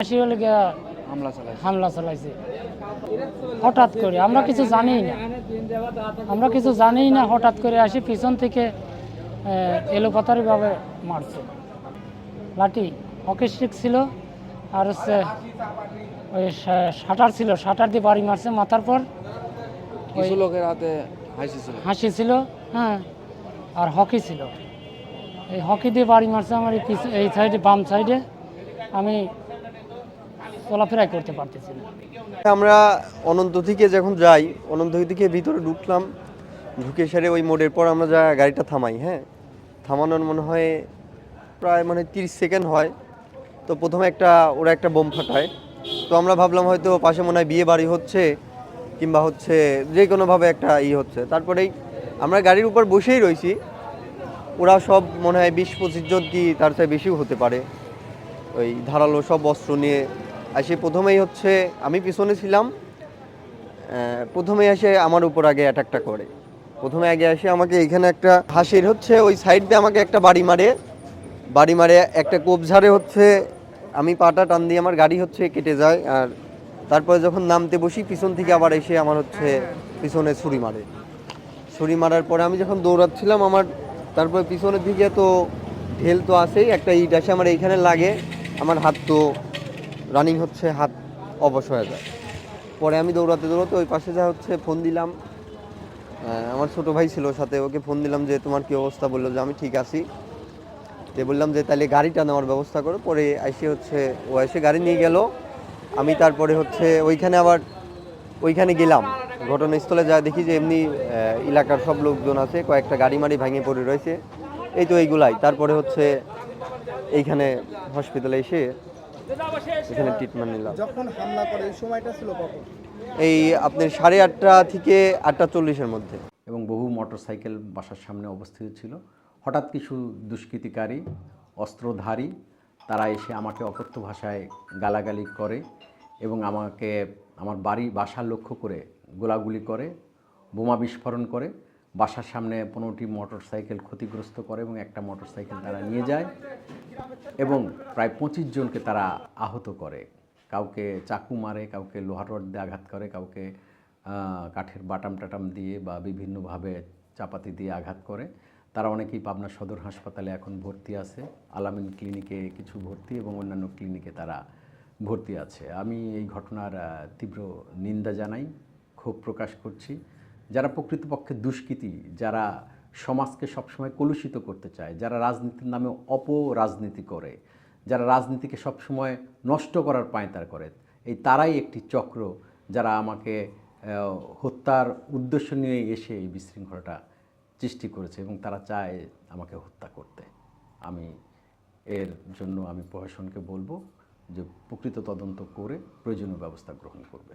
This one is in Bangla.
হলে গিয়া হামলা চালাইছে। হঠাৎ করে আমরা কিছু জানি না। আমরা কিছু জানি না হঠাৎ করে আসি পিছন থেকে এলোপাতারিভাবে মারছে। লাঠি হকি স্টিক ছিল আর হচ্ছে ওই শাটার ছিল শাটার দিয়ে বাড়ি মারছে মাথার পর। কিছু লোকের হাতে হাসি ছিল। হাসি ছিল হ্যাঁ আর হকি ছিল। এই হকি দিয়ে বাড়ি মারছে আমার এই সাইডে বাম সাইডে আমি চলাফেরাই করতে পারতেছি না। আমরা অনন্ত থেকে যখন যাই, অনন্ত থেকে ভিতরে ঢুকলাম, ঢুকে সেরে ওই মোড়ের পর আমরা যা গাড়িটা থামাই হ্যাঁ? থামানোর মনে হয় প্রায় মানে তিরিশ সেকেন্ড হয়। তো প্রথমে একটা, ওরা একটা বোম ফাটায়। তো আমরা ভাবলাম হয়তো পাশে মনে হয় বিয়ে বাড়ি হচ্ছে, কিংবা হচ্ছে যে কোনোভাবে একটা ই হচ্ছে। তারপরেই আমরা গাড়ির উপর বসেই রয়েছি। ওরা সব মনে হয় বিশ পঁচিশ জন কি তার চেয়ে বেশিও হতে পারে। ওই ধারালো সব অস্ত্র নিয়ে আসে প্রথমেই হচ্ছে, আমি পিছনে ছিলাম প্রথমে এসে আমার উপর আগে অ্যাটাকটা করে। প্রথমে আগে এসে আমাকে এখানে একটা হাসির হচ্ছে, ওই সাইড দিয়ে আমাকে একটা বাড়ি মারে। বাড়ি মারে, একটা কোপ ঝাড়ে হচ্ছে, আমি পাটা টান দিয়ে আমার গাড়ি হচ্ছে কেটে যায়, আর তারপরে যখন নামতে বসি, পিছন থেকে আবার এসে আমার হচ্ছে পিছনে ছুরি মারে। ছুরি মারার পরে আমি যখন দৌড়াচ্ছিলাম, আমার তারপরে পিছনের দিকে তো ঢেল তো আছেই, একটা ইট আসে, আমার এইখানে লাগে, আমার হাত তো রানিং হচ্ছে, হাত অবশ হয়ে যায়। পরে আমি দৌড়াতে দৌড়াতে ওই পাশে যা হচ্ছে ফোন দিলাম। আমার ছোটো ভাই ছিল সাথে, ওকে ফোন দিলাম যে, তোমার কি অবস্থা? বলল যে, আমি ঠিক আছি। যে বললাম যে, তাহলে গাড়িটা নেওয়ার ব্যবস্থা করো। পরে এসে হচ্ছে, ও এসে গাড়ি নিয়ে গেল। আমি তারপরে হচ্ছে, ওইখানে আবার, ওইখানে গেলাম। ঘটনাস্থলে যা দেখি যে, এমনি এলাকার সব লোকজন আছে, কয়েকটা গাড়ি মাড়ি ভেঙে পড়ে রয়েছে। এই তো এইগুলাই। তারপরে হচ্ছে, এইখানে হসপিটালে এসে এখানে ট্রিটমেন্ট নিলাম। যখন হামলা করে এই সময়টা ছিল কখন? এই আপনার সাড়ে আটটা থেকে আটটা চল্লিশের মধ্যে। এবং বহু মোটরসাইকেল বাসার সামনে অবস্থিত ছিল। হঠাৎ কিছু দুষ্কৃতিকারী অস্ত্রধারী তারা এসে আমাকে অকথ্য ভাষায় গালাগালি করে এবং আমাকে আমার বাড়ি বাসা লক্ষ্য করে গোলাগুলি করে বোমা বিস্ফোরণ করে। বাসার সামনে পনেরোটি মোটর সাইকেল ক্ষতিগ্রস্ত করে এবং একটা মোটর সাইকেল তারা নিয়ে যায় এবং প্রায় পঁচিশ জনকে তারা আহত করে। কাউকে চাকু মারে, কাউকে লোহার রড দিয়ে আঘাত করে, কাউকে কাঠের বাটাম টাটাম দিয়ে বা বিভিন্নভাবে চাপাতি দিয়ে আঘাত করে। তারা অনেকেই পাবনা সদর হাসপাতালে এখন ভর্তি আছে। আলামিন ক্লিনিকে কিছু ভর্তি এবং অন্যান্য ক্লিনিকে তারা ভর্তি আছে। আমি এই ঘটনার তীব্র নিন্দা জানাই, ক্ষোভ প্রকাশ করছি। যারা প্রকৃতপক্ষে দুষ্কৃতী, যারা সমাজকে সবসময় কলুষিত করতে চায়, যারা রাজনীতির নামে অপরাজনীতি করে, যারা রাজনীতিকে সবসময় নষ্ট করার পায়তার করে, এই তারাই একটি চক্র যারা আমাকে হত্যার উদ্দেশ্য নিয়ে এসে এই বিশৃঙ্খলাটা সৃষ্টি করেছে এবং তারা চায় আমাকে হত্যা করতে। আমি এর জন্য আমি প্রশাসনকে বলব যে প্রকৃত তদন্ত করে প্রয়োজনীয় ব্যবস্থা গ্রহণ করবে।